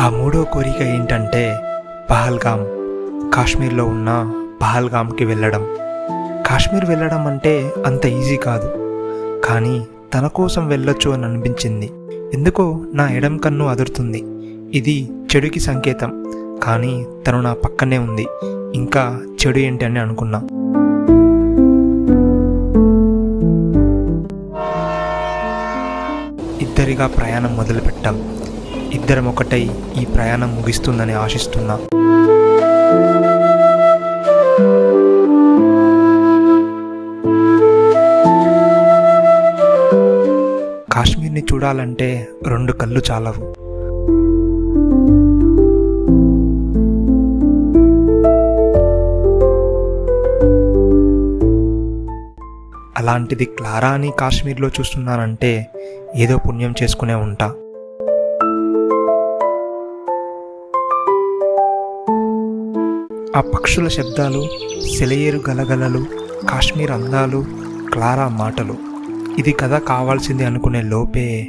ఆ మూడో కోరిక ఏంటంటే పహల్గామ్ కాశ్మీర్లో ఉన్న పహల్గామ్కి వెళ్ళడం. కాశ్మీర్ వెళ్ళడం అంటే అంత ఈజీ కాదు. కానీ తన కోసం వెళ్ళొచ్చు అని అనిపించింది. ఎందుకో నా ఎడం కన్ను అదురుతుంది. ఇది చెడుకి సంకేతం. కానీ తను నా పక్కనే ఉంది. ఇంకా చెడు ఏంటి అని అనుకున్నా. ఇద్దరిగా ప్రయాణం మొదలుపెట్టాం. ఇద్దరం ఒకటై ఈ ప్రయాణం ముగిస్తుందని ఆశిస్తున్నా. కాశ్మీర్ని చూడాలంటే రెండు కళ్ళు చాలవు. అలాంటిది క్లారాని కాశ్మీర్లో చూస్తున్నానంటే ఏదో పుణ్యం చేసుకునే ఉంటా. ఆ పక్షుల శబ్దాలు సెలయేరు గలగలలు కాశ్మీర్ అందాలు క్లారా మాటలు. ఇది కథ కావాల్సింది అనుకునే లోపే